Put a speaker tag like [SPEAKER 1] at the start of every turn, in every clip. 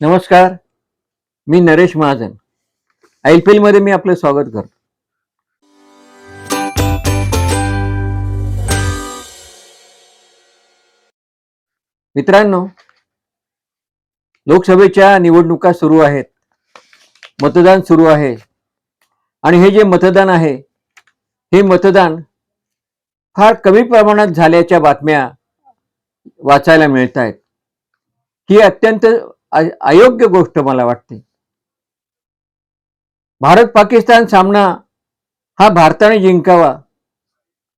[SPEAKER 1] नमस्कार मी Naresh Mahajan. I P एलमध्ये मी आपलं स्वागत करतो. मित्रांनो लोकसभेच्या निवडणुका सुरू आहेत मतदान सुरू आहे आणि हे जे मतदान आहे हे मतदान फार कमी प्रमाणात झाल्याच्या बातम्या वाचायला मिळत आहेत ही अत्यंत अयोग्य गोष्ट मला वाटते. भारत पाकिस्तान सामना हा भारताने जिंकावा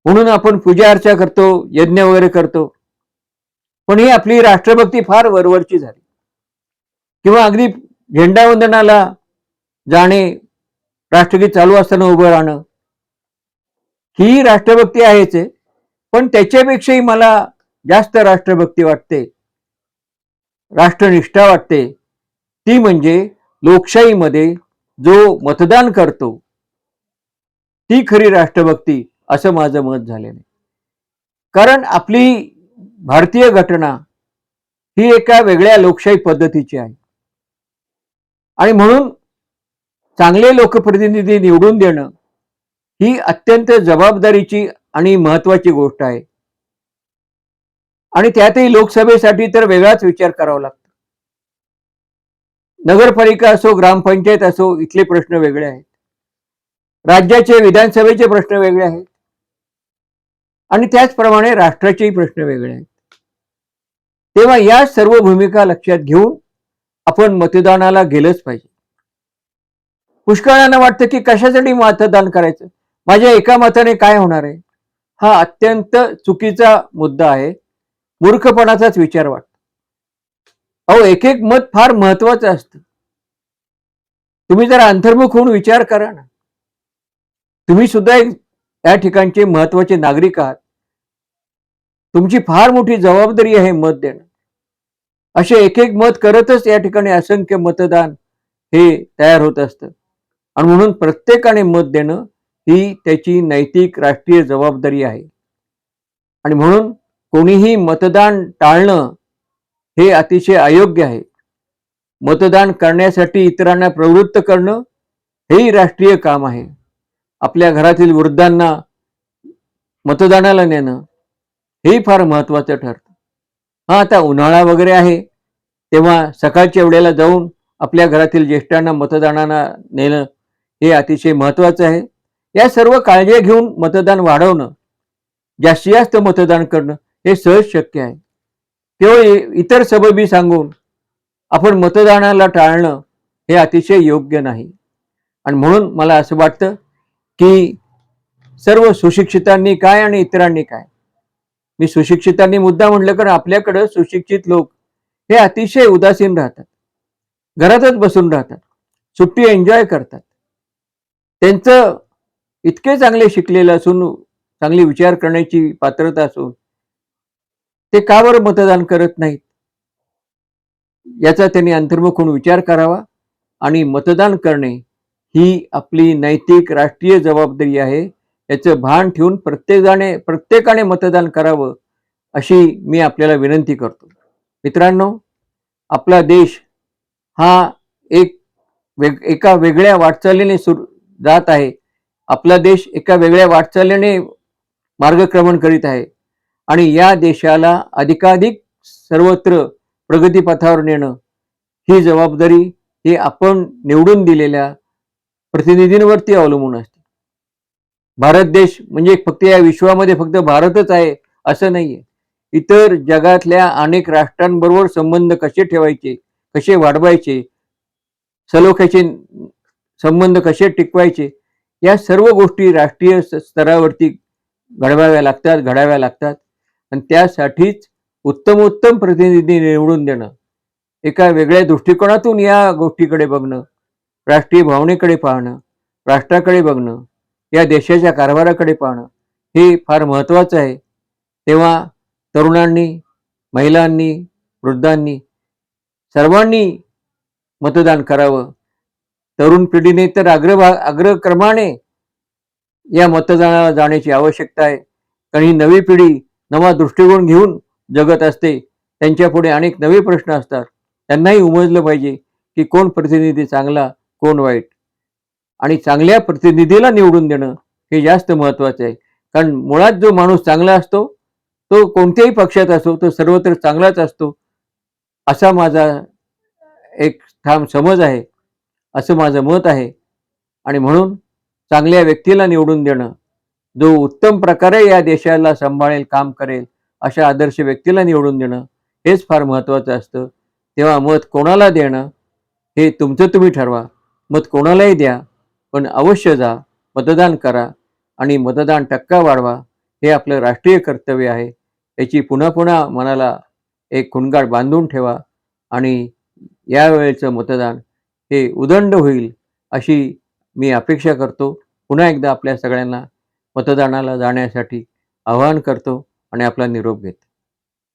[SPEAKER 1] म्हणून आपण पूजा अर्चा करतो यज्ञ वगैरे करतो. पण ही आपली राष्ट्रभक्ती फार वरवरची झाली. किंवा अगदी झेंडावंदनाला जाणे राष्ट्रगीत चालू असताना उभं राहणं ही राष्ट्रभक्ती आहेच आहे. पण त्याच्यापेक्षाही मला जास्त राष्ट्रभक्ती वाटते. राष्ट्रनिष्ठा वाटते. ती म्हणजे लोकशाहीमध्ये जो मतदान करतो ती खरी राष्ट्रभक्ती असं माझं मत झालेलं आहे. कारण आपली भारतीय घटना ही एका वेगळ्या लोकशाही पद्धतीची आहे. आणि म्हणून चांगले लोकप्रतिनिधी निवडून देणं ही अत्यंत जबाबदारीची आणि महत्वाची गोष्ट आहे. आणि त्यातही लोकसभेसाठी तर वेगळाच विचार करावा लागतो. नगरपालिका असो ग्रामपंचायत असो इथले प्रश्न वेगळे आहेत. राज्याचे विधानसभेचे प्रश्न वेगळे आहेत. आणि त्याचप्रमाणे राष्ट्राचेही प्रश्न वेगळे आहेत. तेव्हा या सर्व भूमिका लक्षात घेऊन आपण मतदानाला गेलंच पाहिजे. पुष्कळांना वाटतं की कशासाठी मतदान करायचं? माझ्या एका मताने काय होणार आहे? हा अत्यंत चुकीचा मुद्दा आहे. मूर्खपणाचाच विचार वाटतो. अहो एक एक मत फार महत्वाचं असतं. तुम्ही जरा अंतर्मुख होऊन विचार करा ना. तुम्ही सुद्धा एक या ठिकाणचे महत्त्वाचे नागरिक आहात. तुमची फार मोठी जबाबदारी आहे मत देणं. असे एक एक मत करतच या ठिकाणी असंख्य मतदान हे तयार होत असतं. आणि म्हणून प्रत्येकाने मत देणं ही त्याची नैतिक राष्ट्रीय जबाबदारी आहे. आणि म्हणून कोणीही मतदान टाळणं हे अतिशय अयोग्य आहे. मतदान करण्यासाठी इतरांना प्रवृत्त करणं हेही राष्ट्रीय काम आहे. आपल्या घरातील वृद्धांना मतदानाला नेणं हेही फार महत्वाचं ठरतं. हा आता उन्हाळा वगैरे आहे तेव्हा सकाळच्या वेळेला जाऊन आपल्या घरातील ज्येष्ठांना मतदानाला नेणं हे अतिशय महत्वाचं आहे. या सर्व काळजी घेऊन मतदान वाढवणं जास्तीत जास्त मतदान करणं हे सहज शक्य आहे. केवळ इतर सबबी सांगून आपण मतदानाला टाळणं हे अतिशय योग्य नाही. आणि म्हणून मला असं वाटतं की सर्व सुशिक्षितांनी काय आणि इतरांनी काय? मी सुशिक्षितांनी मुद्दा म्हटलं कारण आपल्याकडं सुशिक्षित लोक हे अतिशय उदासीन राहतात. घरातच बसून राहतात. सुट्टी एन्जॉय करतात. त्यांचं इतके चांगले शिकलेलं असून चांगली विचार करण्याची पात्रता असून ते का बरं मतदान करत नाहीत. याचा त्यांनी अंतर्मुख होऊन विचार करावा आणि मतदान करणे ही आपली नैतिक राष्ट्रीय जबाबदारी आहे. याचं भान ठेवून प्रत्येकाने प्रत्येकाने मतदान करावं अशी मी आपल्याला विनंती करतो. मित्रांनो आपला देश हा एक वेग एका वेगळ्या वाटचालीने सुरू जात आहे. आपला देश एका वेगळ्या वाटचालीने मार्गक्रमण करीत आहे. आणि या देशाला अधिकाधिक सर्वत्र प्रगतीपथावर नेणं ही जबाबदारी ही आपण निवडून दिलेल्या प्रतिनिधींवरती अवलंबून असते. भारत देश म्हणजे फक्त या विश्वामध्ये फक्त भारतच आहे असं नाहीये. इतर जगातल्या अनेक राष्ट्रांबरोबर संबंध कसे ठेवायचे कसे वाढवायचे सलोख्याचे संबंध कसे टिकवायचे या सर्व गोष्टी राष्ट्रीय स्तरावरती घडवाव्या लागतात घडाव्या लागतात. आणि त्यासाठीच उत्तमोत्तम प्रतिनिधी निवडून देणं. एका वेगळ्या दृष्टिकोनातून या गोष्टीकडे बघणं राष्ट्रीय भावनेकडे पाहणं राष्ट्राकडे बघणं या देशाच्या कारभाराकडे पाहणं हे फार महत्त्वाचं आहे. तेव्हा तरुणांनी महिलांनी वृद्धांनी सर्वांनी मतदान करावं. तरुण पिढीने तर अग्रभा अग्रक्रमाने या मतदानाला जाण्याची आवश्यकता आहे. कारण ही नवी पिढी नवा दृष्टिकोन घेऊन जगत असते. त्यांच्यापुढे अनेक नवे प्रश्न असतात. त्यांनाही उमजलं पाहिजे की कोण प्रतिनिधी चांगला कोण वाईट. आणि चांगल्या प्रतिनिधीला निवडून देणं हे जास्त महत्त्वाचं आहे. कारण मुळात जो माणूस चांगला असतो तो कोणत्याही पक्षात असो तो सर्वत्र चांगलाच असतो असा माझा एक ठाम समज आहे. असं माझं मत आहे. आणि म्हणून चांगल्या व्यक्तीला निवडून देणं जो उत्तम प्रकारे या देशाला सांभाळेल काम करेल अशा आदर्श व्यक्तीला निवडून देणं हेच फार महत्त्वाचं असतं. तेव्हा मत कोणाला देणं हे तुमचं तुम्ही ठरवा. मत कोणालाही द्या पण अवश्य जा मतदान करा आणि मतदान टक्का वाढवा. हे आपलं राष्ट्रीय कर्तव्य आहे. याची पुन्हा पुन्हा मनाला एक खुणगाड बांधून ठेवा आणि यावेळेचं मतदान हे उदंड होईल अशी मी अपेक्षा करतो. पुन्हा एकदा आपल्या सगळ्यांना मतदानाला जाण्यासाठी आवाहन करतो आणि आपला निरोप घेतो.